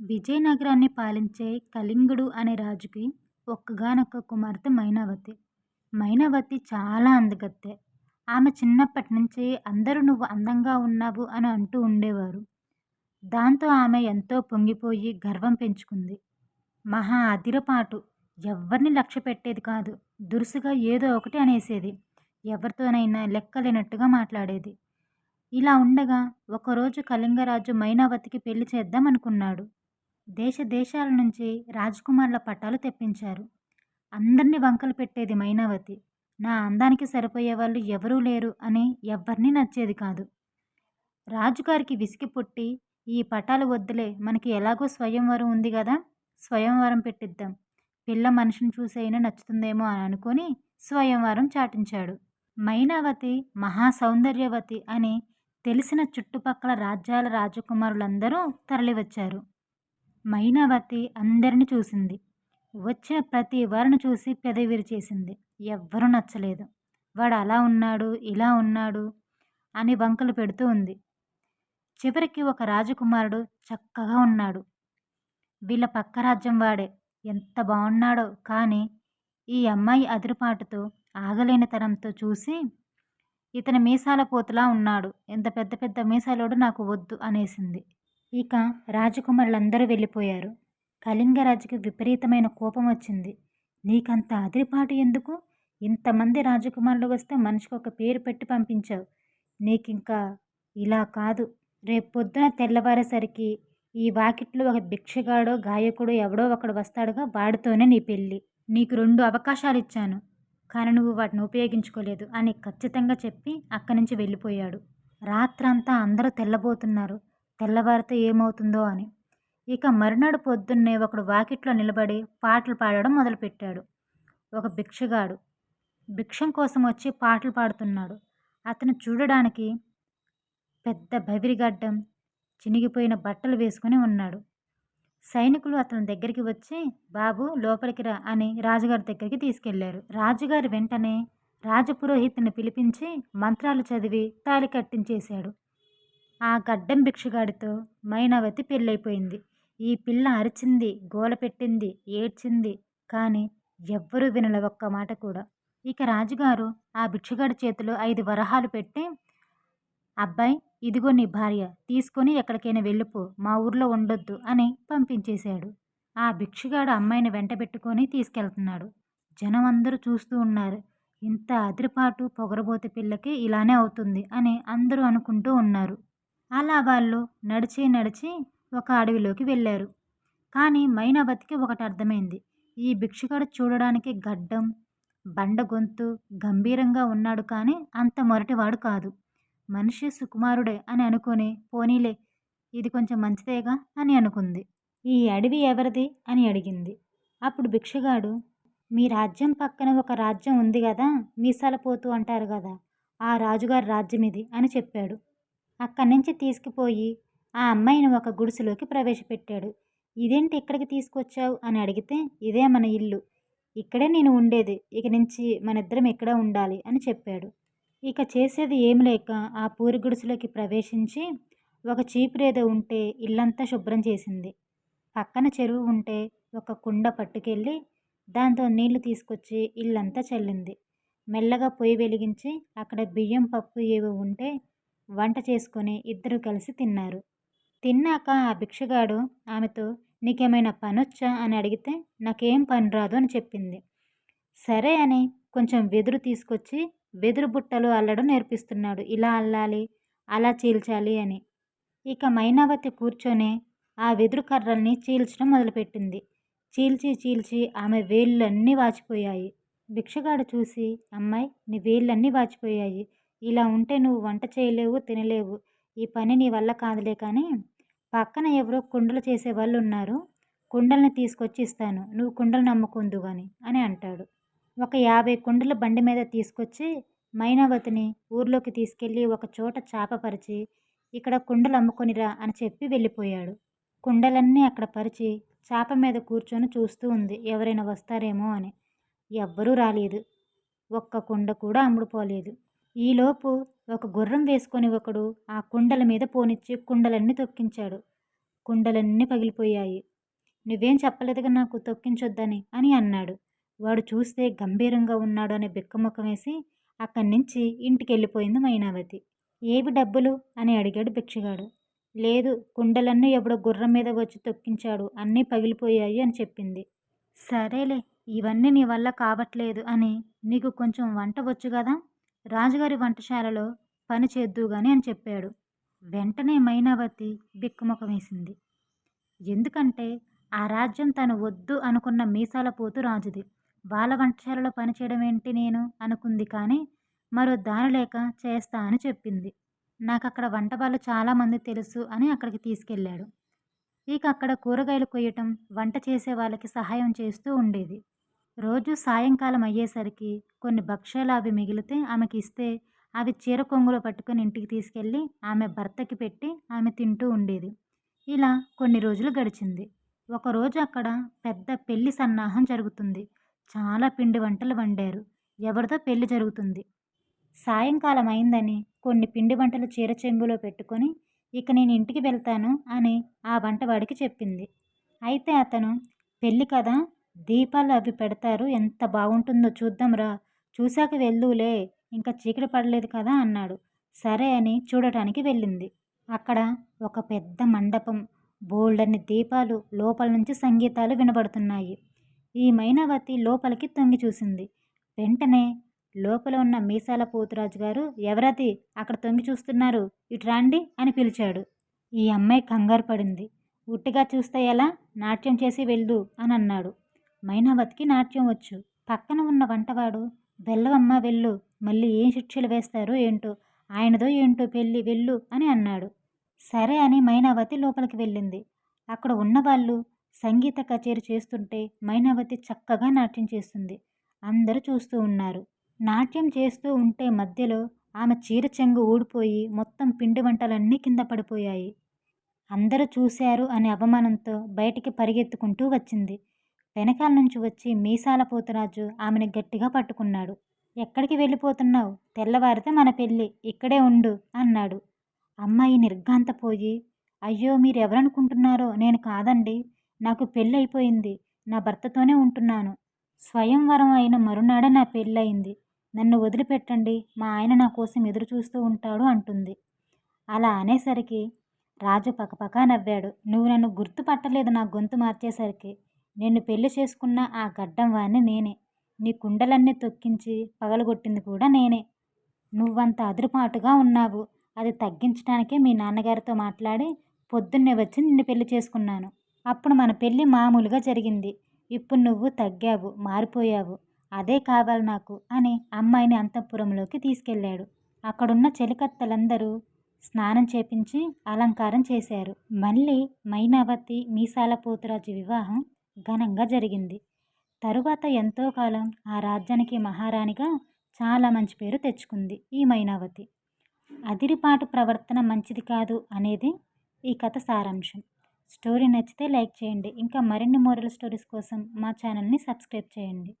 విజయనగరాన్ని పాలించే కళింగుడు అనే రాజుకి ఒక్కగానొక్క కుమార్తె మైనావతి. మైనావతి చాలా అందగత్తె. ఆమె చిన్నప్పటి నుంచి అందరూ నువ్వు అందంగా ఉన్నావు అని అంటూ ఉండేవారు. దాంతో ఆమె ఎంతో పొంగిపోయి గర్వం పెంచుకుంది. మహా అదిరపాటు. ఎవ్వర్నీ లక్ష్యపెట్టేది కాదు. దురుసుగా ఏదో ఒకటి అనేసేది. ఎవరితోనైనా లెక్కలేనట్టుగా మాట్లాడేది. ఇలా ఉండగా ఒకరోజు కళింగరాజు మైనావతికి పెళ్ళి చేద్దాం అనుకున్నాడు. దేశ దేశాల నుంచి రాజకుమారుల పటాలు తెప్పించారు. అందరినీ వంకలు పెట్టేది మైనావతి. నా అందానికి సరిపోయే వాళ్ళు ఎవరూ లేరు అని ఎవరిని నచ్చేది కాదు. రాజుగారికి విసిగి పుట్టి ఈ పటాలు వద్దులే మనకి ఎలాగో స్వయంవరం ఉంది కదా స్వయంవరం పెట్టిద్దాం. పిల్ల మనిషిని చూసైనా నచ్చుతుందేమో అని అనుకుని స్వయంవరం చాటించాడు. మైనావతి మహా సౌందర్యవతి అని తెలిసిన చుట్టుపక్కల రాజ్యాల రాజకుమారులందరూ తరలివచ్చారు. మైనావతి అందరిని చూసింది. వచ్చిన ప్రతి వారిని చూసి పెదవి చేసింది ఎవ్వరూ నచ్చలేదు. వాడు అలా ఉన్నాడు, ఇలా ఉన్నాడు అని వంకలు పెడుతూ ఉంది. చివరికి ఒక రాజకుమారుడు చక్కగా ఉన్నాడు. వీళ్ళ పక్క రాజ్యం వాడే. ఎంత బాగున్నాడో కానీ ఈ అమ్మాయి అదిరిపాటుతో ఆగలేనితనంతో చూసి ఇతని మీసాల పోతులా ఉన్నాడు. ఇంత పెద్ద పెద్ద మీసాలోడు నాకు వద్దు అనేసింది. ఇక రాజకుమారులందరూ వెళ్ళిపోయారు. కళింగరాజుకి విపరీతమైన కోపం వచ్చింది. నీకంత అదిరిపాటు ఎందుకు? ఇంతమంది రాజకుమారులు వస్తే మనిషికి ఒక పేరు పెట్టి పంపించావు. నీకింకా ఇలా కాదు. రేపొద్దున తెల్లవారేసరికి ఈ వాకిట్లో ఒక భిక్షగాడో, గాయకుడో ఎవడో ఒకడు వస్తాడుగా వాడితోనే నీ పెళ్ళి. నీకు రెండు అవకాశాలు ఇచ్చాను కానీ నువ్వు వాటిని ఉపయోగించుకోలేదు అని ఖచ్చితంగా చెప్పి అక్కడి నుంచి వెళ్ళిపోయాడు. రాత్రంతా అందరూ తెల్లబోతున్నారు. తెల్లవారితే ఏమవుతుందో అని. ఇక మరునాడు పొద్దున్నే ఒకడు వాకిట్లో నిలబడి పాటలు పాడడం మొదలుపెట్టాడు. ఒక భిక్షగాడు. భిక్షం కోసం వచ్చి పాటలు పాడుతున్నాడు. అతను చూడడానికి పెద్ద బవిరిగడ్డం, చినిగిపోయిన బట్టలు వేసుకుని ఉన్నాడు. సైనికులు అతని దగ్గరికి వచ్చి బాబు లోపలికి రా అని రాజుగారి దగ్గరికి తీసుకెళ్ళారు. రాజుగారు వెంటనే రాజపురోహితుని పిలిపించి మంత్రాలు చదివి తాళి కట్టించేశాడు. ఆ గడ్డం భిక్షగాడితో మైనావతి పెళ్ళైపోయింది ఈ పిల్ల అరిచింది, గోల పెట్టింది, ఏడ్చింది. కానీ ఎవ్వరూ వినల ఒక్క మాట కూడా. ఇక రాజుగారు ఆ భిక్షగాడి చేతిలో ఐదు వరహాలు పెట్టి అబ్బాయి ఇదిగో నీ భార్య. తీసుకొని ఎక్కడికైనా వెళ్ళిపో. మా ఊర్లో ఉండొద్దు అని పంపించేశాడు. ఆ భిక్షగాడు అమ్మాయిని వెంటబెట్టుకుని తీసుకెళ్తున్నాడు. జనం అందరూ చూస్తూ ఉన్నారు. ఇంత అదిరిపాటు పొగరబోతు పిల్లకి ఇలానే అవుతుంది అని అందరూ అనుకుంటూ ఉన్నారు. అలా వాళ్ళు నడిచి నడిచి ఒక అడవిలోకి వెళ్ళారు. కానీ మైనావతికి ఒకటి అర్థమైంది. ఈ భిక్షగాడు చూడడానికి గడ్డం, బండ గొంతు, గంభీరంగా ఉన్నాడు కానీ అంత మొరటివాడు కాదు. మనిషి సుకుమారుడే అని అనుకుని పోనీలే ఇది కొంచెం మంచిదేగా అని అనుకుంది. ఈ అడవి ఎవరిది అని అడిగింది. అప్పుడు భిక్షగాడు మీ రాజ్యం పక్కన ఒక రాజ్యం ఉంది కదా మీసాల పోతూ అంటారు కదా ఆ రాజుగారి రాజ్యం ఇది అని చెప్పాడు. అక్కడి నుంచి తీసుకుపోయి ఆ అమ్మాయిని ఒక గుడిసెలోకి ప్రవేశపెట్టాడు. ఇదేంటి ఇక్కడికి తీసుకొచ్చావు అని అడిగితే ఇదే మన ఇల్లు. ఇక్కడే నేను ఉండేది. ఇక నుంచి మనిద్దరం ఇక్కడే ఉండాలి అని చెప్పాడు. ఇక చేసేది ఏం లేక ఆ పూరి గుడిసెలోకి ప్రవేశించి ఒక చీపురేదో ఉంటే ఇల్లంతా శుభ్రం చేసింది. పక్కన చెరువు ఉంటే ఒక కుండ పట్టుకెళ్ళి దాంతో నీళ్ళు తీసుకొచ్చి ఇల్లంతా చల్లింది. మెల్లగా పొయ్యి వెలిగించి అక్కడ బియ్యం, పప్పు ఏవో ఉంటే వంట చేసుకుని ఇద్దరు కలిసి తిన్నారు. తిన్నాక ఆ భిక్షగాడు ఆమెతో నీకేమైనా పనొచ్చా అని అడిగితే నాకేం పని రాదు అని చెప్పింది. సరే అని కొంచెం వెదురు తీసుకొచ్చి వెదురు బుట్టలు అల్లడం నేర్పిస్తున్నాడు. ఇలా అల్లాలి, అలా చీల్చాలి అని. ఇక మైనావతి కూర్చొని ఆ వెదురు కర్రల్ని చీల్చడం మొదలుపెట్టింది. చీల్చి చీల్చి ఆమె వేళ్ళన్నీ వాచిపోయాయి. భిక్షగాడు చూసి అమ్మాయి నీ వేళ్ళన్నీ వాచిపోయాయి. ఇలా ఉంటే నువ్వు వంట చేయలేవు, తినలేవు. ఈ పని నీ వల్ల కాదులే కానీ పక్కన ఎవరో కుండలు చేసే వాళ్ళు ఉన్నారు కుండల్ని తీసుకొచ్చి ఇస్తాను. నువ్వు కుండలు నమ్ముకుందు గాని అని అంటాడు. ఒక యాభై కుండలు బండిమీద తీసుకొచ్చి మైనావతిని ఊర్లోకి తీసుకెళ్ళి ఒక చోట చాపపరిచి ఇక్కడ కుండలు అమ్ముకునిరా అని చెప్పి వెళ్ళిపోయాడు. కుండలన్నీ అక్కడ పరిచి చాప మీద కూర్చొని చూస్తూ ఉంది ఎవరైనా వస్తారేమో అని. ఎవ్వరూ రాలేదు. ఒక్క కుండ కూడా అమ్ముడుపోలేదు. ఈలోపు ఒక గుర్రం వేసుకొని ఒకడు ఆ కుండల మీద పోనిచ్చి కుండలన్నీ తొక్కించాడు. కుండలన్నీ పగిలిపోయాయి. నువ్వేం చెప్పలేదుగా నాకు తొక్కించొద్దని అని అన్నాడు. వాడు చూస్తే గంభీరంగా ఉన్నాడు అనే బిక్కముఖం వేసి అక్కడి నుంచి ఇంటికి వెళ్ళిపోయింది మైనావతి. ఏవి డబ్బులు? అని అడిగాడు భిక్షగాడు. లేదు కుండలన్నీ ఎవడో గుర్రం మీద వచ్చి తొక్కించాడు. అన్నీ పగిలిపోయాయి అని చెప్పింది. సరేలే ఇవన్నీ నీ వల్ల కావట్లేదు అని నీకు కొంచెం వంట వచ్చు కదా? రాజుగారి వంటశాలలో పని చేద్దుగాని అని చెప్పాడు. వెంటనే మైనావతి బిక్కుముఖం వేసింది. ఎందుకంటే ఆ రాజ్యం తను వద్దు అనుకున్న మీసాల పోతు రాజుది. వాళ్ళ వంటశాలలో పనిచేయడం ఏంటి నేను? అనుకుంది కానీ మరో దాని లేక చేస్తా అని చెప్పింది. నాకు అక్కడ వంట వాళ్ళు చాలామంది తెలుసు అని అక్కడికి తీసుకెళ్ళాడు. ఇక అక్కడ కూరగాయలు కొయ్యటం వంట చేసే వాళ్ళకి సహాయం చేస్తూ ఉండేది. రోజు సాయంకాలం అయ్యేసరికి కొన్ని భక్ష్యాలు అవి మిగిలితే ఆమెకి ఇస్తే అవి చీర కొంగులో పట్టుకొని ఇంటికి తీసుకెళ్ళి ఆమె భర్తకి పెట్టి ఆమె తింటూ ఉండేది. ఇలా కొన్ని రోజులు గడిచింది. ఒకరోజు అక్కడ పెద్ద పెళ్ళి సన్నాహం జరుగుతుంది. చాలా పిండి వంటలు వండారు. ఎవరితో పెళ్ళి జరుగుతుంది. సాయంకాలం అయిందని కొన్ని పిండి వంటలు చీర చెంగులో పెట్టుకొని ఇక నేను ఇంటికి వెళ్తాను అని ఆ వంటవాడికి చెప్పింది. అయితే అతను పెళ్ళి కదా దీపాలు అవి పెడతారు. ఎంత బాగుంటుందో చూద్దాంరా. చూశాక వెళ్దులే ఇంకా చీకటి పడలేదు కదా అన్నాడు. సరే అని చూడటానికి వెళ్ళింది. అక్కడ ఒక పెద్ద మండపం బోల్డన్ని దీపాలు లోపల నుంచి సంగీతాలు వినబడుతున్నాయి. ఈ మైనావతి లోపలికి తొంగి చూసింది. వెంటనే లోపల ఉన్న మీసాల పోతురాజు గారు ఎవరది? అక్కడ తొంగి చూస్తున్నారు. ఇటు రాండి అని పిలిచాడు. ఈ అమ్మాయి కంగారు పడింది. ఉట్టిగా చూస్తే ఎలా? నాట్యం చేసి వెళ్ళు అని అన్నాడు. మైనావతికి నాట్యం వచ్చు. పక్కన ఉన్న వంటవాడు వెళ్ళవమ్మ వెళ్ళు. మళ్ళీ ఏం శిక్షలు వేస్తారో ఏంటో ఆయనదో ఏంటో పెళ్ళి వెళ్ళు అని అన్నాడు. సరే అని మైనావతి లోపలికి వెళ్ళింది. అక్కడ ఉన్నవాళ్ళు సంగీత కచేరీ చేస్తుంటే మైనావతి చక్కగా నాట్యం చేస్తుంది. అందరూ చూస్తూ ఉన్నారు. నాట్యం చేస్తూ ఉంటే మధ్యలో ఆమె చీర చెంగు ఊడిపోయి మొత్తం పిండి వంటలన్నీ కింద పడిపోయాయి. అందరూ చూశారు అనే అవమానంతో బయటికి పరిగెత్తుకుంటూ వచ్చింది. వెనకాల నుంచి వచ్చి మీసాల పోతురాజు ఆమెను గట్టిగా పట్టుకున్నాడు. ఎక్కడికి వెళ్ళిపోతున్నావు? తెల్లవారితే మన పెళ్ళి ఇక్కడే ఉండు అన్నాడు. అమ్మాయి నిర్ఘాంతపోయి అయ్యో మీరు ఎవరనుకుంటున్నారో నేను కాదండి. నాకు పెళ్ళి అయిపోయింది నా భర్తతోనే ఉంటున్నాను. స్వయంవరం అయిన మరునాడే నా పెళ్ళయింది. నన్ను వదిలిపెట్టండి. మా ఆయన నా కోసం ఎదురు చూస్తూ ఉంటాడు అంటుంది. అలా అనేసరికి రాజు పకపకా నవ్వాడు. నువ్వు నన్ను గుర్తుపట్టలేదు నా గొంతు మార్చేసరికి. నిన్ను పెళ్ళి చేసుకున్న ఆ గడ్డం వాణ్ణి నేనే. నీ కుండలన్నీ తొక్కించి పగలగొట్టింది కూడా నేనే. నువ్వంత అదురుపాటుగా ఉన్నావు. అది తగ్గించడానికే మీ నాన్నగారితో మాట్లాడి పొద్దున్నే వచ్చి నిన్ను పెళ్ళి చేసుకున్నాను. అప్పుడు మన పెళ్ళి మామూలుగా జరిగింది. ఇప్పుడు నువ్వు తగ్గావు మారిపోయావు. అదే కావాలి నాకు అని అమ్మాయిని అంతఃపురంలోకి తీసుకెళ్ళాడు. అక్కడున్న చెలికత్తలందరూ స్నానం చేపించి అలంకారం చేశారు. మళ్ళీ మైనావతి మీసాల పోతురాజు వివాహం ఘనంగా జరిగింది. తరువాత ఎంతో కాలం ఆ రాజ్యానికి మహారాణిగా చాలా మంచి పేరు తెచ్చుకుంది ఈ మైనావతి. అదిరిపాటు ప్రవర్తన మంచిది కాదు అనేది ఈ కథ సారాంశం. స్టోరీ నచ్చితే లైక్ చేయండి. ఇంకా మరిన్ని మోరల్ స్టోరీస్ కోసం మా ఛానల్ని సబ్స్క్రైబ్ చేయండి.